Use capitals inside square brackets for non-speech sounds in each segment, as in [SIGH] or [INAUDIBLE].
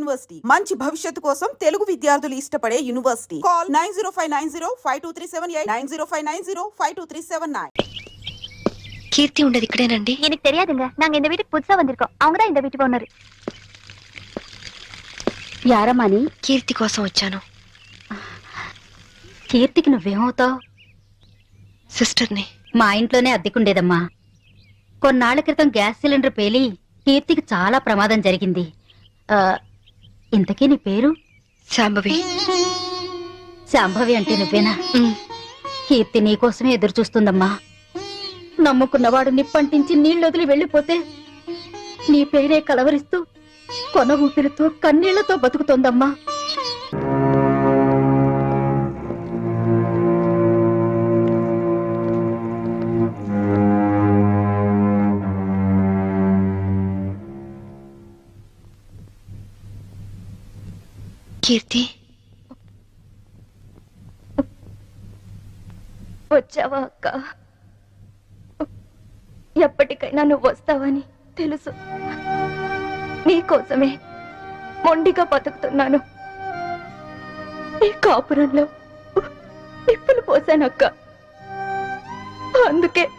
University మంచి భవిష్యత్తు కోసం తెలుగు విద్యార్థులు ఇష్టపడే university call nine zero five nine zero five two three seven eight nine zero five nine zero five two three seven nine கீர்த்தி உண்டது இக்கடேனண்டி எனக்கு தெரியாதுங்க நாங்க இந்த வீட்டுக்கு புதுசா வந்திருக்கோம் அவங்க தான் இந்த வீட்டு ஓனர் యారమ్మా అని కీర్తి కోసం వచ్చాను కీర్తికి నువ్వేమవుతావు సిస్టర్ని మా ఇంట్లోనే అద్దెకుండేదమ్మా కొన్నాళ్ల క్రితం గ్యాస్ సిలిండర్ పేలి కీర్తికి చాలా ప్రమాదం జరిగింది ఆ, ఇంతకీ నీ పేరు? శాంభవి. శాంభవి అంటే నువ్వేనా? కీర్తి నీకోసమే ఎదురు చూస్తుందమ్మా. నమ్ముకున్నవాడు నిప్పంటించి నీళ్ళొదిలి వెళ్ళిపోతే నీ పేరే కలవరిస్తూ కొన ఊపిరితో కన్నీళ్ళతో బతుకుతోందమ్మా. కీర్తి. వచ్చావా అక్క? ఎప్పటికైనా నువ్వు వస్తావని తెలుసు. నీకోసమే మొండిగా బతుకుతున్నాను. ఈ కాపురంలో నిప్పులు పోసానక్క అందుకే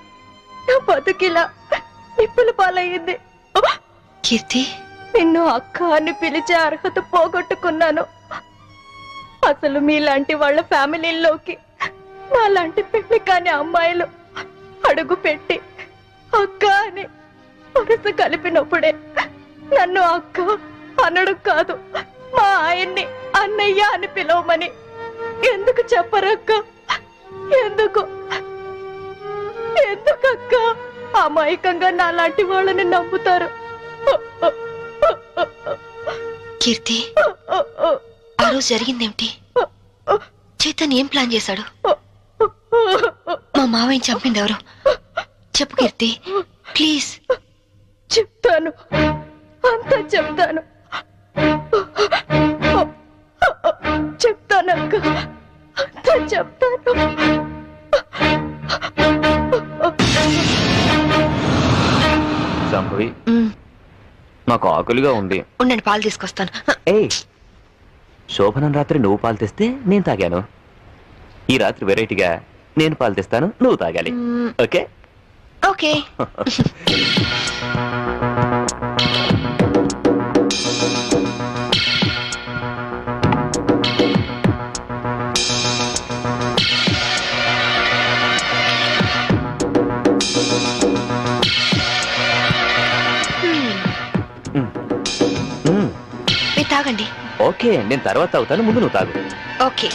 నా బతుకిలా నిప్పులు పాలయ్యింది. కీర్తి. నిన్ను అక్క అని పిలిచే అర్హత పోగొట్టుకున్నాను. అసలు మీలాంటి వాళ్ళ ఫ్యామిలీల్లోకి నాలాంటి పెళ్ళి కాని అమ్మాయిలు అడుగు పెట్టి అక్క అని వరుస కలిపినప్పుడే నన్ను అక్క అనడు కాదు మా ఆయన్ని అన్నయ్య అని పిలవమని. ఎందుకు చెప్పరక్క? ఎందుకు? ఎందుకక్క? అమాయకంగా నాలాంటి వాళ్ళని నమ్ముతారు. కీర్తి. [LAUGHS] ఆ రోజు జరిగిందేమిటి? చేతన్ ఏం ప్లాన్ చేశాడు? మా మావయ్యని చంపింది ఎవరు చెప్పు కీర్తి. ప్లీజ్. చెప్తాను. అంతా చెప్తాను. చెప్తానక్క అంతా చెప్తాను. సంభవి ఉమ్, నాకు ఆకలిగా ఉంది. ఉండండి పాలు తీసుకొస్తాను. ఏయ్ శోభనం రాత్రి నువ్వు పాలు తెస్తే నేను తాగాను. ఈ రాత్రి వెరైటీగా నేను పాలు తెస్తాను నువ్వు తాగాలి. ఓకే? ఓకే. [LAUGHS] ఓకే నేను తర్వాత అవుతాను ముందు నువ్వు తాగు. ఓకే.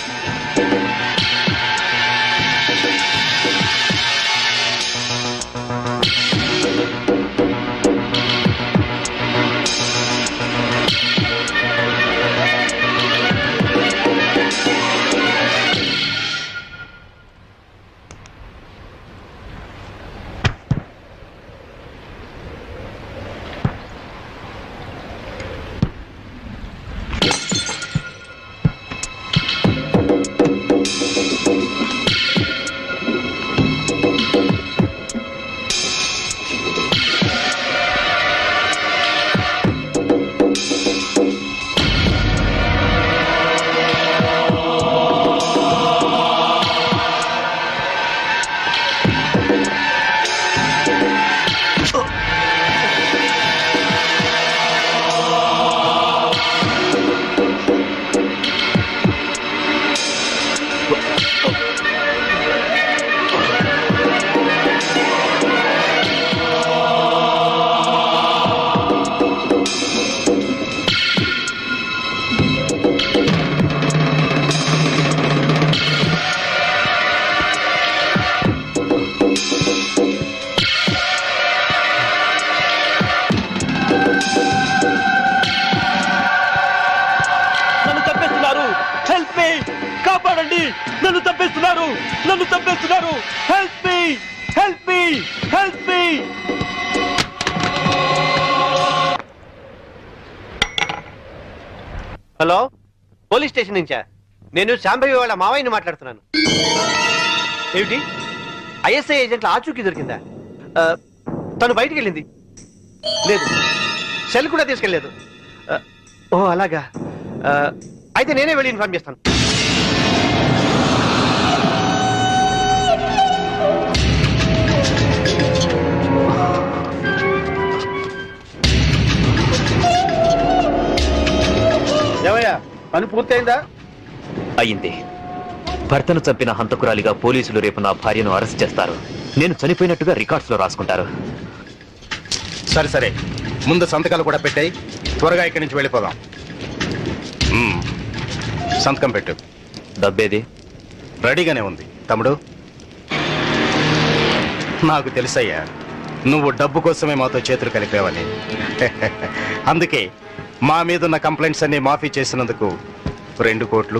నన్ను తప్పేస్తున్నారు నన్ను తప్పేస్తున్నారు help me help me help me hello? Police station నుంచా? నేను శాంభవి వాళ్ళ మావయ్యని మాట్లాడుతున్నాను. ఏమిటి? ఐఎస్ఐ ఏజెంట్ల ఆచూకీ దొరికిందా? తను బయటికి వెళ్ళింది. లేదు. సెల్ కూడా తీసుకెళ్ళలేదు. ఓ అలాగా. అయితే నేనే వెళ్ళి ఇన్ఫార్మ్ చేస్తాను. పని పూర్తయిందా? అయింది భర్తను చంపిన హంతకురాలిగా పోలీసులు రేపు నా భార్యను అరెస్ట్ చేస్తారు. నేను చనిపోయినట్టుగా రికార్డ్స్లో రాసుకుంటారు. సరే సరే. ముందు సంతకాలు కూడా పెట్టాయి. త్వరగా ఇక్కడి నుంచి వెళ్ళిపోదాం. మ్మ్. సంతకం పెట్టు. డబ్బేది? రెడీగానే ఉంది. తమ్ముడు? నాకు తెలుసయ్యా నువ్వు డబ్బు కోసమే మాతో చేతులు కలిపావని [LAUGHS] అందుకే మా మీదున్న కంప్లైంట్స్ అన్ని మాఫీ చేసినందుకు రెండు కోట్లు.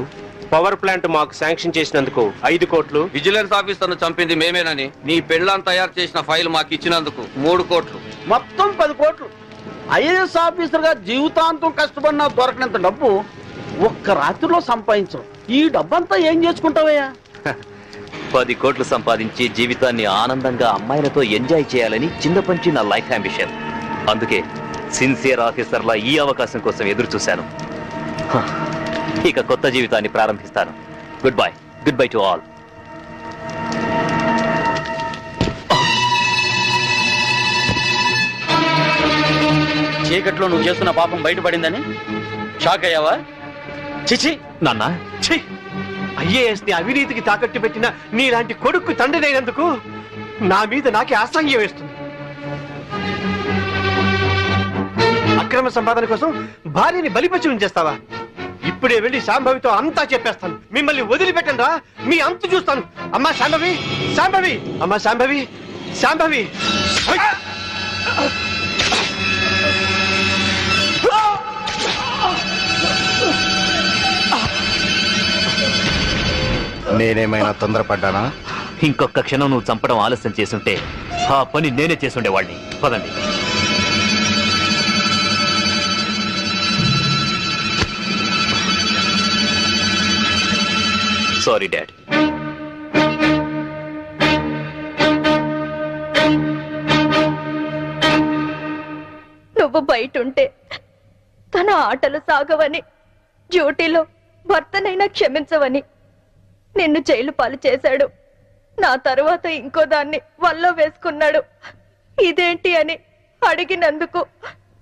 పవర్ ప్లాంట్ మాకు శాంక్షన్ చేసినందుకు ఐదు కోట్లు. విజిలెన్స్ ఆఫీసర్ను చంపింది మేమేనని నీ పెళ్ళాం తయారు చేసిన ఫైల్ మాకు ఇచ్చినందుకు మూడు కోట్లు. మొత్తం పది కోట్లు. ఐఏఎస్ ఆఫీసర్గా జీవితాంతం కష్టపడినా దొరకనంత డబ్బు ఒక్క రాత్రిలో సంపాదించు ఈ డబ్బంతా ఏం చేసుకుంటావయ్యా? పది కోట్లు సంపాదించి జీవితాన్ని ఆనందంగా అమ్మాయిలతో ఎంజాయ్ చేయాలని చిన్నపంచి నా లైఫ్ అంబిషన్. అందుకే సిన్సియర్ ఆఫీసర్లా ఈ అవకాశం కోసం ఎదురు చూశాను ఇక కొత్త జీవితాన్ని ప్రారంభిస్తాను. Good bye good bye to all చీకట్లో నువ్వు చేస్తున్న పాపం బయటపడిందని? షాక్ అయ్యావా? చిచి! నాన్న? ఐఏఎస్ని అవినీతికి తాకట్టు పెట్టిన నీలాంటి కొడుకు తండ్రినైనందుకు నా మీద నాకే అసహ్యం వేస్తుంది. అక్రమ సంపాదన కోసం భార్యని బలిపచి ఉంచేస్తావా ఇప్పుడే వెళ్ళి శాంభవితో అంతా చెప్పేస్తాను. మిమ్మల్ని వదిలిపెట్టండి రా. మీ అంతు చూస్తాను. అమ్మా శాంభవి శాంభవి అమ్మా శాంభవి శాంభవి. నేనేమైనా తొందరపడ్డానా? ఇంకొక క్షణం నువ్వు చంపడం ఆలస్యం చేసుంటే ఆ పని నేనే చేసుండేవాడిని పదండి. Sorry dad. నువ్వు బయటుంటే తన ఆటలు సాగవని డ్యూటీలో భర్తనైనా క్షమించవని నిన్ను జైలు పాలు చేశాడు. నా తరువాత ఇంకో దాన్ని వల్లో వేసుకున్నాడు. ఇదేంటి అని అడిగినందుకు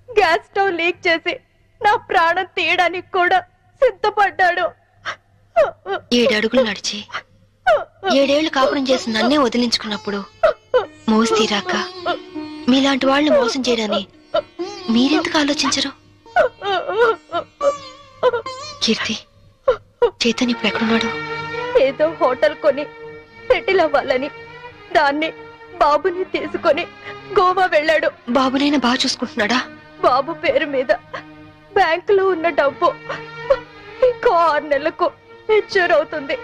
గ్యాస్ స్టవ్ లీక్ చేసి నా ప్రాణం తీయడానికి కూడా సిద్ధపడ్డాడు. ఏడడుగులు నడిచి ఏడేళ్ళు కాపురం చేసి నన్నే వదిలించుకున్నప్పుడు మోసి తీరాక మీలాంటి వాళ్ళని మోసం చేయడాన్ని మీరెందుకు ఆలోచించరు? కీర్తి చైతన్య ఇప్పుడు ఎక్కడున్నాడు? ఏదో హోటల్ కొని సెటిల్ అవ్వాలని దాన్ని బాబుని తీసుకొని గోవా వెళ్ళాడు. బాబునైనా బాగా చూసుకుంటున్నాడా? బాబు పేరు మీద బ్యాంకులో ఉన్న డబ్బు ఇంకో ఆరు నెలలకు మెచ్యూర్ అవుతుంది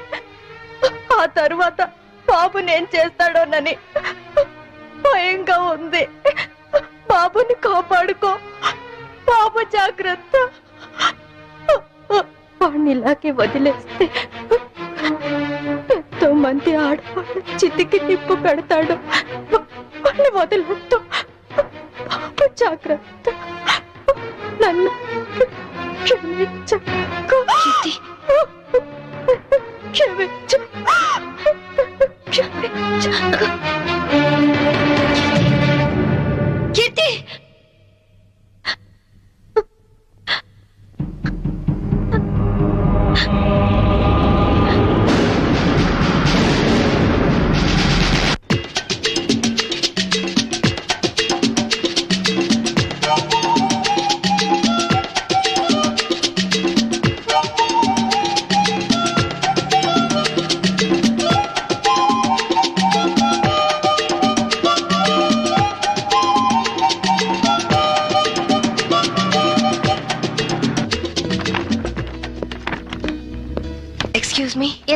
ఆ తరువాత బాబు నేను చేస్తాడోనని భయంగా ఉంది. బాబుని కాపాడుకో. బాబు జాగ్రత్త. వాడిని ఇలాగే వదిలేస్తే ఎంతో మంది ఆడవాళ్ళు చితికి నిప్పు పెడతాడు. వాడిని వదిలేస్తూ బాబు జాగ్రత్త. నన్ను క్షమించు 这 [LAUGHS]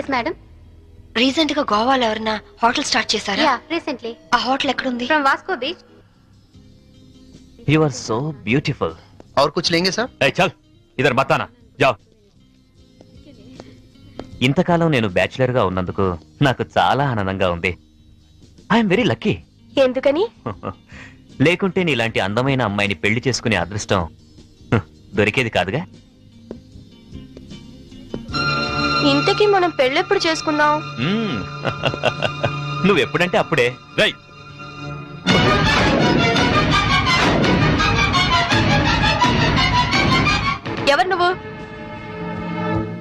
ఎస్ మేడం రీసెంట్ గా గోవాలో ఎవరన్నా హోటల్ స్టార్ట్ చేశారా యా రీసెంట్లీ ఆ హోటల్ ఎక్కడుంది from Vasco beach you are so beautiful और कुछ लेंगे सर ఏ చల్ ఇద్దరు మతానా జా ఇంతకాలం నేను బ్యాచులర్ గా ఉన్నందుకు నాకు చాలా ఆనందంగా ఉంది ఐఎమ్ వెరీ లక్కీ ఎందుకని [LAUGHS] లేకుంటే నీలాంటి అందమైన అమ్మాయిని పెళ్లి చేసుకునే అదృష్టం హ్, దొరికేది కాదుగా ఇంతకీ మనం పెళ్ళెప్పుడు చేసుకుందాం? మ్మ్. నువ్వెప్పుడంటే అప్పుడే. రై ఎవరు నువ్వు?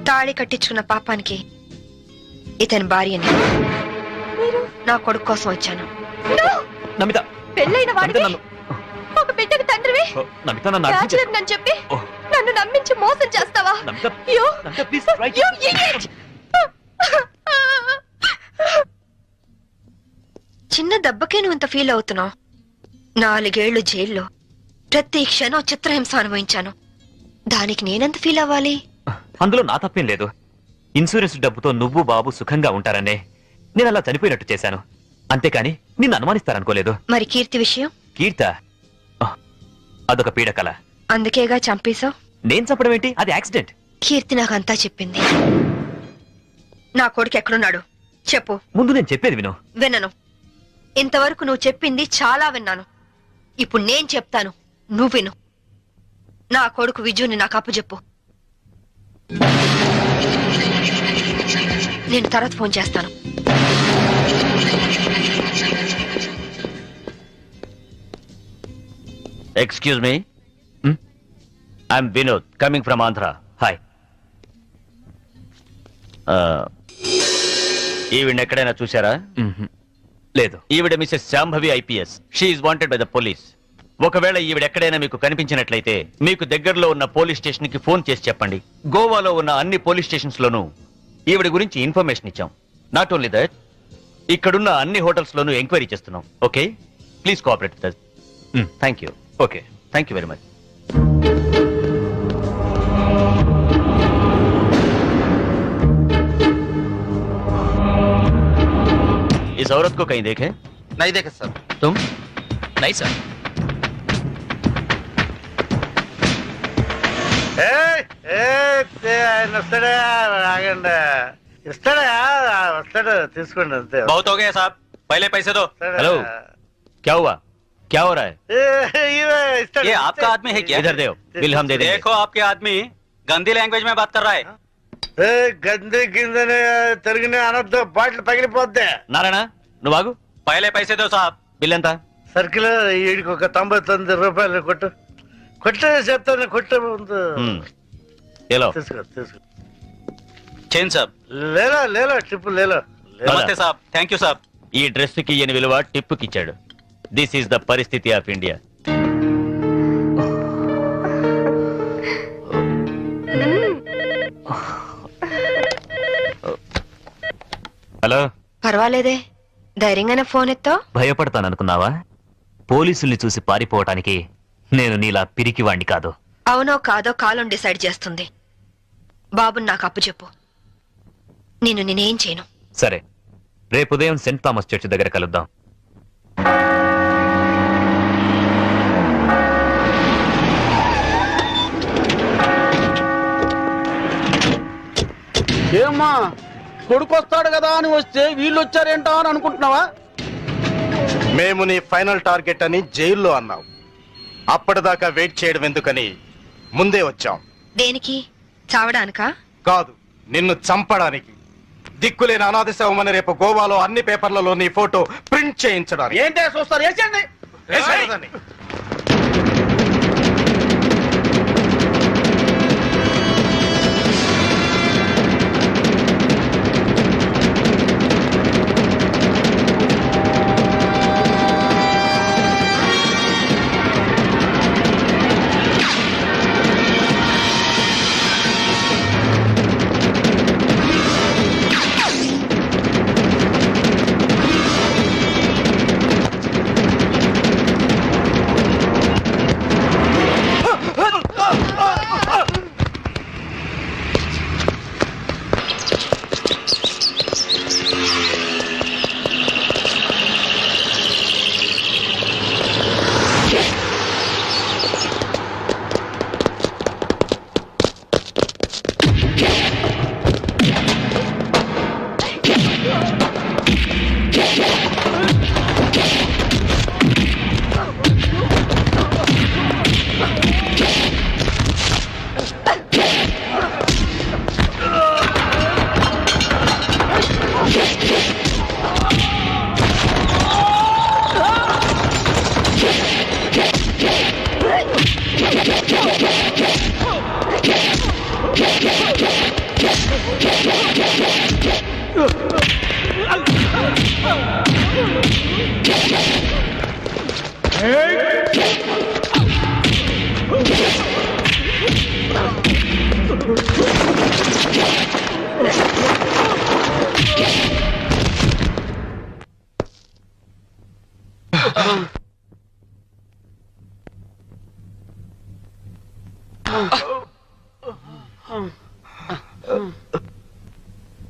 తాళి కట్టించుకున్న పాపానికి ఇతని భార్యని నా కొడుకు కోసం వచ్చాను. నమిత. పెళ్ళైన నన్ను. ఒక బిడ్డకు తండ్రివి? ఓ, నమిత నన్ను అర్థం చేసుకో. బ్యాచులర్ నన్ను చెప్పి. నన్ను నమ్మించి మోసం చేస్తావా? Namita You- Namita please try you idiot! చిన్న దెబ్బకే నువ్వు ఇంత ఫీల్ అవుతున్నావు. నాలుగేళ్ళు జైల్లో. ప్రతి క్షణం చిత్రహింస అనుభవించాను. దానికి నేనెంత ఫీల్ అవ్వాలి? అందులో నా తప్పేం లేదు. ఇన్సూరెన్స్ డబ్బుతో నువ్వు బాబు సుఖంగా ఉంటారనే నేను అలా చనిపోయినట్టు చేశాను. అంతేకాని నిన్ను అనుమానిస్తారనుకోలేదు. మరి కీర్తి విషయం? కీర్త అదొక పీడకల అందుకేగా చంపేశావు? నేను చెప్పడం ఏంటి? అది యాక్సిడెంట్. కీర్తి నాకు అంతా చెప్పింది. నా కొడుకు ఎక్కడున్నాడు? చెప్పు. ముందు నేను చెప్పేది విను. వినను. ఇంతవరకు నువ్వు చెప్పింది చాలా విన్నాను. ఇప్పుడు నేను చెప్తాను. నువ్వు విను. నా కొడుకు విజుని నాకు అప్పచెప్పు నేను తర్వాత ఫోన్ చేస్తాను. Excuse me I'm Vinod coming from Andhra hi ఈవిడ ఎక్కడైనా చూసారా లేదు. ఈవిడ Mrs Shambhavi IPS. She wanted by the police ఒకవేళ ఈవిడ ఎక్కడైనా మీకు కనిపించినట్లయితే మీకు దగ్గరలో ఉన్న పోలీస్ స్టేషన్కి ఫోన్ చేసి చెప్పండి. గోవాలో ఉన్న అన్ని పోలీస్ స్టేషన్స్ లోనూ ఈవిడ గురించి ఇన్ఫర్మేషన్ ఇచ్చాం. నాట్ ఓన్లీ దట్ ఇక్కడున్న అన్ని హోటల్స్ లోనూ ఎంక్వైరీ చేస్తున్నాం. Okay please cooperate. Thank you okay thank you very much इस औरत को कहीं देखें? नहीं देखे सर। तुम? नहीं सर। बहुत हो गया साहब। पहले पैसे दो। हेलो क्या हुआ? क्या हो रहा है ఏ, ఇవే, ఇస్తాడు, ये आपका आदमी है क्या इधर दो बिल हम दे देंगे देखो आपके आदमी गंदी लैंग्वेज में बात कर रहा है ఏ, గంది గిందని తిరిగిన అనొద్దు బాటిల్ పగిలిపోద్ది నారాయణ నువ్వు ఆగు पहले पैसे दो साहब బిల్ ఎంత సర్కిల్ వీడికి ఒక తొంభై తొమ్మిది రూపాయలు కొట్టు కొట్టు చెప్తాను కొట్టు ముందు హ్మ్. ఏలో తీసుకో తీసుకో चेन साहब లేలో లేలో ట్రిప్ లేలో లేలో. नमस्ते साहब थैंक यू साहब ఈ డ్రెస్ కి ఈయన విలువ టిప్పుకి ఇచ్చాడు దిస్ ఈస్ ద పరిస్థితి ఆఫ్ ఇండియా హలో పర్వాలేదే. ధైర్యంగానే ఫోన్ ఎత్తావు. భయపడతాను అనుకున్నావా పోలీసుల్ని చూసి పారిపోవటానికి నేను నీలా పిరికివాణ్ణి కాదు. అవునో కాదో కాలం డిసైడ్ చేస్తుంది. బాబుని నాకు అప్పు చెప్పు. నేను నేనేం చేయను? సరే. రేపు ఉదయం సెంట్ థామస్ చర్చ్ దగ్గర కలుద్దాం. ఏమ్మా? కొడుకు వస్తాడు కదా అని వస్తే వీళ్ళు వచ్చారేంటా అని అనుకుంటున్నావా? మేము నీ ఫైనల్ టార్గెట్ అని జైల్లో అన్నావు అప్పటిదాకా వెయిట్ చేయడం ఎందుకని ముందే వచ్చాం. దేనికి? చావడానికా? కాదు నిన్ను చంపడానికి. దిక్కులేని అనాథ శవమని రేపు గోవాలో అన్ని పేపర్లలో నీ ఫోటో ప్రింట్ చేయించడానికి. ఏంటే చూస్తారు? వేసేయండి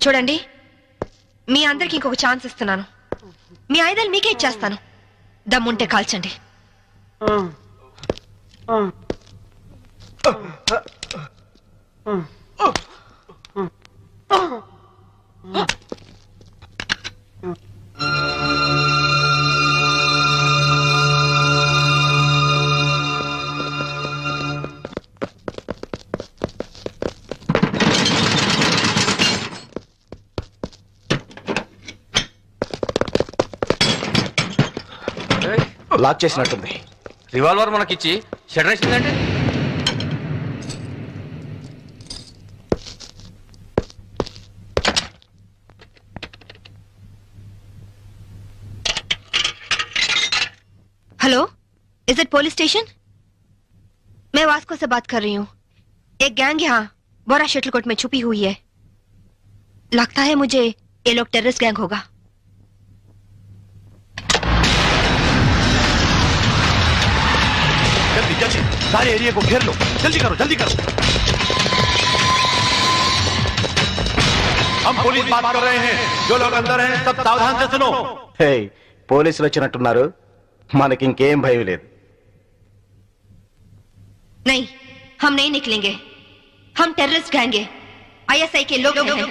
చూడండి మీ అందరికి ఇంకొక ఛాన్స్ ఇస్తున్నాను మీ ఆయుధాలు మీకే ఇచ్చేస్తాను దమ్ముంటే కాల్చండి లాక్ చేసినట్టుంది రివాల్వర్ మనకిచ్చి shutter వేసిందంటే hello is it police station मैं वास्को से बात कर रही हूँ एक गैंग यहाँ बोरा शटलकोट में छुपी हुई है लगता है मुझे ये लोग टेररिस्ट गैंग होगा जल्दी जल्दी सारे एरिया को घेर लो जल्दी करो जल्दी करो हम पुलिस बात कर रहे हैं जो लोग अंदर हैं सब सावधान से सुनो హే పోలీసులు వచ్చినట్టున్నారు మనకి ఇంకేం భయం లేదు नहीं हम नहीं निकलेंगे हम टेररिस्ट गैंग है आईएसआई के लोग हैं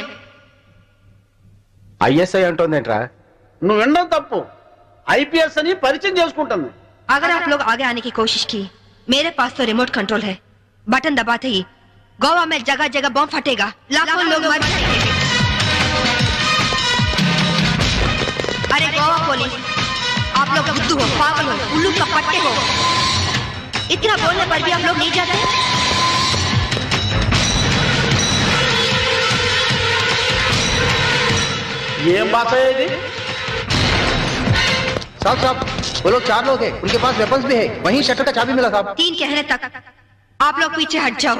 ఐఎస్ఐ అంటోందేంట్రా నువ్వు వినడం తప్పు ఐపీఎస్ అని పరిచయం చేసుకుంటుంది अगर आप लोग आगे आने की कोशिश की मेरे पास तो रिमोट कंट्रोल है। बटन दबाते ही गोवा में जगह जगह बम फटेगा। लाखों लोग मर जाएँगे। अरे गोवा पुलिस आप लोग बुद्धू हो पागल हो उल्लू का पट्टे हो। इतना बोलने पर भी हम लोग नहीं जाते? ये बात है जी। साहब साहब, वो लोग चार लोग हैं, उनके पास वेपन्स भी है, वहीं शटर का चाबी मिला साहब। तीन कहने तक, आप लोग पीछे हट जाओ,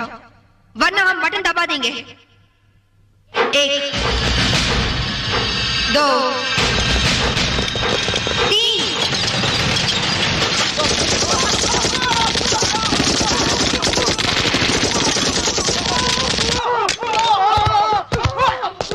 वरना हम बटन दबा देंगे। एक, दो